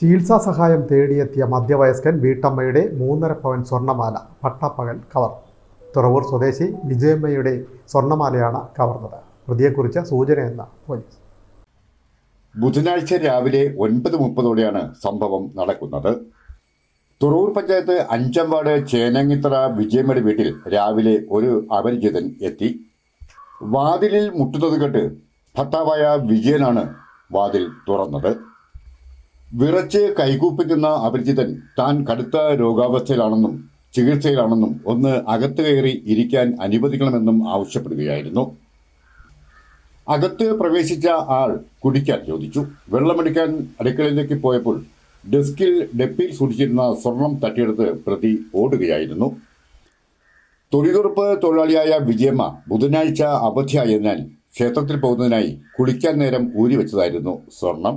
ചികിത്സാ സഹായം തേടിയെത്തിയ മധ്യവയസ്കൻ വീട്ടമ്മയുടെ മൂന്നര പവൻ സ്വർണമാല പട്ടപ്പകൽ കവർന്നു. തുറവൂർ സ്വദേശി വിജയമ്മയുടെ സ്വർണമാലയാണ് കവർന്നത്. പ്രതിയെക്കുറിച്ച് സൂചനയെന്ന പോലീസ്. ബുധനാഴ്ച രാവിലെ ഒൻപത് മുപ്പതോടെയാണ് സംഭവം നടക്കുന്നത്. തുറവൂർ പഞ്ചായത്ത് അഞ്ചാം ചേനങ്ങിത്തറ വിജയമ്മയുടെ വീട്ടിൽ രാവിലെ ഒരു അപരിചിതൻ എത്തി. വാതിലിൽ മുട്ടുന്നത് കേട്ട് ഭർത്താവായ വിജയനാണ് വാതിൽ തുറന്നത്. വിറച്ച് കൈകൂപ്പി നിന്ന അപരിചിതൻ താൻ കടുത്ത രോഗാവസ്ഥയിലാണെന്നും ചികിത്സയിലാണെന്നും ഒന്ന് അകത്ത് കയറി ഇരിക്കാൻ അനുവദിക്കണമെന്നും ആവശ്യപ്പെടുകയായിരുന്നു. അകത്ത് പ്രവേശിച്ച ആൾ കുടിക്കാൻ ചോദിച്ചു. വെള്ളമെടുക്കാൻ അടുക്കളയിലേക്ക് പോയപ്പോൾ ഡെസ്കിൽ ഡെപ്പിൽ സൂക്ഷിച്ചിരുന്ന സ്വർണം തട്ടിയെടുത്ത് പ്രതി ഓടുകയായിരുന്നു. തൊഴിലുറപ്പ് തൊഴിലാളിയായ വിജയമ്മ ബുധനാഴ്ച അവധിയായതിനാൽ ക്ഷേത്രത്തിൽ പോകുന്നതിനായി കുളിക്കാൻ നേരം ഊരി വെച്ചതായിരുന്നു സ്വർണം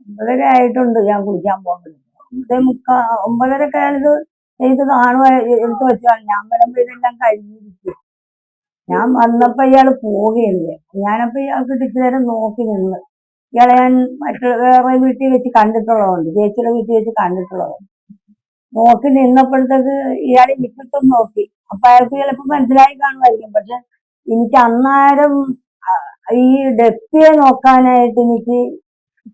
ഒമ്പതര ആയിട്ടുണ്ട് ഞാൻ കുളിക്കാൻ പോകുന്നത് ഒമ്പതേ മുക്കാ ഒമ്പതരക്ക് അയാളിത് എനിക്ക് കാണുക എടുത്ത് വെച്ചാൽ ഞാൻ വരുമ്പോ ഇതെല്ലാം കഴിഞ്ഞിരിക്കും. ഞാൻ വന്നപ്പോ ഇയാൾ പോവുകയില്ല ഞാനപ്പോ ഇയാൾക്ക് ഇച്ചിരി നേരം നോക്കി നിന്ന്. ഇയാളെ ഞാൻ മറ്റുള്ള വേറെ വീട്ടിൽ വെച്ച് കണ്ടിട്ടുള്ളതുണ്ട്. ചേച്ചിയുടെ വീട്ടിൽ വെച്ച് കണ്ടിട്ടുള്ളതുണ്ട്. നോക്കി നിന്നപ്പോഴത്തേക്ക് ഇയാളെ എനിക്കിട്ടും നോക്കി. അപ്പൊ അയാൾക്ക് ചിലപ്പോ മനസ്സിലായി കാണുമായിരിക്കും. പക്ഷെ എനിക്ക് അന്നേരം ഈ ഡെപ്പിയെ നോക്കാനായിട്ട് എനിക്ക്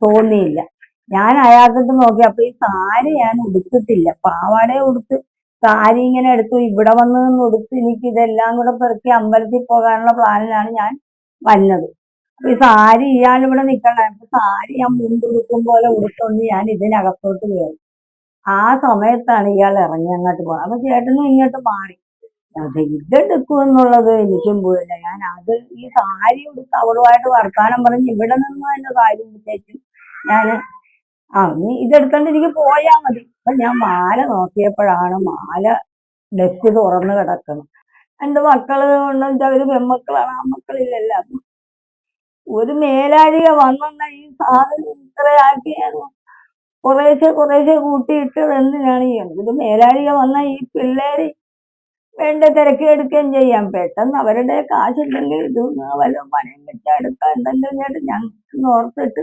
തോന്നിയില്ല. ഞാൻ അയാൾക്കിട്ട് നോക്കി അപ്പൊ ഈ സാരി ഞാൻ ഉടുത്തിട്ടില്ല. പാവാടെ ഉടുത്ത് സാരി ഇങ്ങനെ എടുത്തു ഇവിടെ വന്ന് നിന്ന് ഉടുത്ത് എനിക്ക് ഇതെല്ലാം കൂടെ പെറുക്കി അമ്പലത്തിൽ പോകാനുള്ള പ്ലാനിലാണ് ഞാൻ വന്നത്. അപ്പൊ ഈ സാരി ഇയാൾ ഇവിടെ നിൽക്കണേ അപ്പൊ സാരി ഞാൻ മുണ്ട് ഉടുക്കും പോലെ ഉടുത്തൊന്ന് ഞാൻ ഇതിനകത്തോട്ട് കയറി. ആ സമയത്താണ് ഇയാൾ ഇറങ്ങി അങ്ങോട്ട് പോകുന്നത് അപ്പൊ ചേട്ടനും ഇങ്ങോട്ട് മാറി. ഇതെടുക്കും എന്നുള്ളത് എനിക്കും പോയില്ല. ഞാൻ അത് ഈ സാരി ഉടുത്ത് അവളുമായിട്ട് വർത്താനം പറഞ്ഞ് ഇവിടെ നിന്ന് തന്നെ സാരി ഉടുത്തേച്ചു ഞാൻ ആ നീ ഇതെടുത്തോണ്ട് എനിക്ക് പോയാ മതി. അപ്പൊ ഞാൻ മാല നോക്കിയപ്പോഴാണ് മാല ഡെസ്ക് തുറന്നു കിടക്കണം എന്റെ മക്കൾ വെച്ചാൽ അവർ പെൺമക്കളാണ് ആ മക്കളില്ലല്ലോ അപ്പൊ ഒരു മേലാഴിക വന്നെന്ന ഈ സാധനം ഇത്രയാക്കി കുറേശ്ശെ കുറേശ്ശെ കൂട്ടിയിട്ടത് എന്തിനാണ് ഈ ഇത് മേലാഴിക വന്ന ഈ പിള്ളേര് വേണ്ട തിരക്കി എടുക്കുകയും ചെയ്യാം. പെട്ടെന്ന് അവരുടെ കാശുണ്ടെങ്കിൽ ഇത് വല്ല പണയം വെച്ചാൽ എടുക്കാൻ എന്തെങ്കിലും ഞാൻ ഓർത്തിട്ട്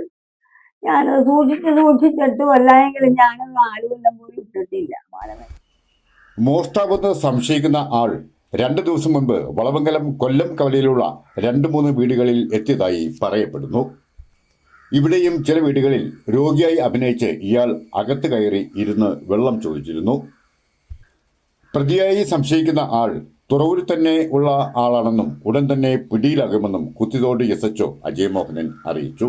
ഞാനത് സൂക്ഷിച്ച് സൂക്ഷിച്ചിട്ട് വല്ലായെങ്കിലും ഞാനൊന്നും ആളുകൊല്ലം പോലും ഇട്ടിട്ടില്ല മോഷ്ടാവെന്ന് സംശയിക്കുന്ന ആൾ രണ്ടു ദിവസം മുൻപ് വളവങ്കലം കൊല്ലം കവലയിലുള്ള രണ്ട് മൂന്ന് വീടുകളിൽ എത്തിയതായി പറയപ്പെടുന്നു. ഇവിടെയും ചില വീടുകളിൽ രോഗിയായി അഭിനയിച്ച് ഇയാൾ അകത്ത് കയറി ഇരുന്ന് വെള്ളം ചോദിച്ചിരുന്നു പ്രതിയായി സംശയിക്കുന്ന ആൾ തുറവൂരിൽ തന്നെ ഉള്ള ആളാണെന്നും ഉടൻ തന്നെ പിടിയിലാകുമെന്നും കുത്തിതോട് എസ് എച്ച്ഒ അജയ് മോഹനൻ അറിയിച്ചു.